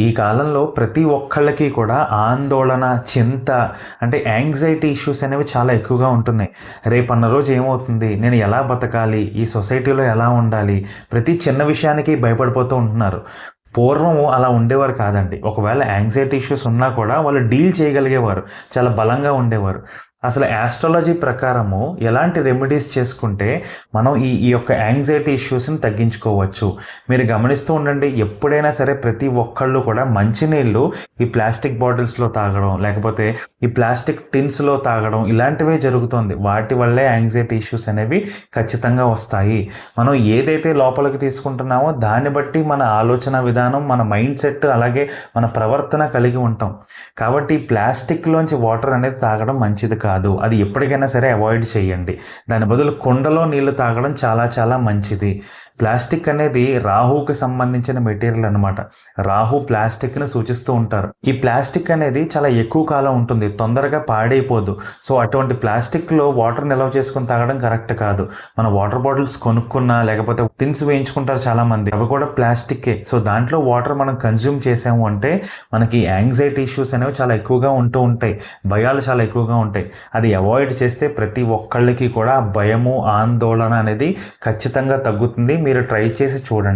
ఈ కాలంలో ప్రతి ఒక్కళ్ళకి కూడా ఆందోళన చింత అంటే యాంగ్జైటీ ఇష్యూస్ అనేవి చాలా ఎక్కువగా ఉంటున్నాయి. రేపన్న రోజు ఏమవుతుంది? నేను ఎలా బతకాలి? ఈ సొసైటీలో ఎలా ఉండాలి? ప్రతి చిన్న విషయానికి భయపడిపోతూ ఉంటున్నారు. పూర్వం అలా ఉండేవారు కాదండి. ఒకవేళ యాంగ్జైటీ ఇష్యూస్ ఉన్నా కూడా వాళ్ళు డీల్ చేయగలిగేవారు. చాలా బలంగా ఉండేవారు. అసలు యాస్ట్రాలజీ ప్రకారము ఎలాంటి రెమెడీస్ చేసుకుంటే మనం ఈ ఈ యొక్క యాంగ్జైటీ ఇష్యూస్ని తగ్గించుకోవచ్చు. మీరు గమనిస్తూ ఉండండి ఎప్పుడైనా సరే ప్రతి ఒక్కళ్ళు కూడా మంచినీళ్ళు ఈ ప్లాస్టిక్ బాటిల్స్లో తాగడం లేకపోతే ఈ ప్లాస్టిక్ టిన్స్లో తాగడం ఇలాంటివే జరుగుతుంది. వాటి వల్లే యాంగ్జైటీ ఇష్యూస్ అనేవి ఖచ్చితంగా వస్తాయి. మనం ఏదైతే లోపలికి తీసుకుంటున్నామో దాన్ని బట్టి మన ఆలోచన విధానం మన మైండ్ సెట్ అలాగే మన ప్రవర్తన కలిగి ఉంటాం. కాబట్టి ప్లాస్టిక్లోంచి వాటర్ అనేది తాగడం మంచిది కాదు. అది ఎప్పటికైనా సరే అవాయిడ్ చేయండి. దాని బదులు కుండలో నీళ్ళు తాగడం చాలా చాలా మంచిది. ప్లాస్టిక్ అనేది రాహుకి సంబంధించిన మెటీరియల్ అనమాట రాహు ప్లాస్టిక్ని సూచిస్తూ ఉంటారు. ఈ ప్లాస్టిక్ అనేది చాలా ఎక్కువ కాలం ఉంటుంది. తొందరగా పాడైపోదు. సో అటువంటి ప్లాస్టిక్లో వాటర్ నిల్వ చేసుకుని తాగడం కరెక్ట్ కాదు. మన వాటర్ బాటిల్స్ కొనుక్కున్నా లేకపోతే టిన్స్ వేయించుకుంటారు చాలా మంది అవి కూడా ప్లాస్టిక్కే. సో దాంట్లో వాటర్ మనం కన్జ్యూమ్ చేసాము అంటే మనకి యాంగ్జైటీ ఇష్యూస్ అనేవి చాలా ఎక్కువగా ఉంటూ ఉంటాయి. భయాలు చాలా ఎక్కువగా ఉంటాయి. అది అవాయిడ్ చేస్తే ప్రతి ఒక్కళ్ళకి కూడా భయము ఆందోళన అనేది ఖచ్చితంగా తగ్గుతుంది. మీరు ట్రై చేసి చూడండి.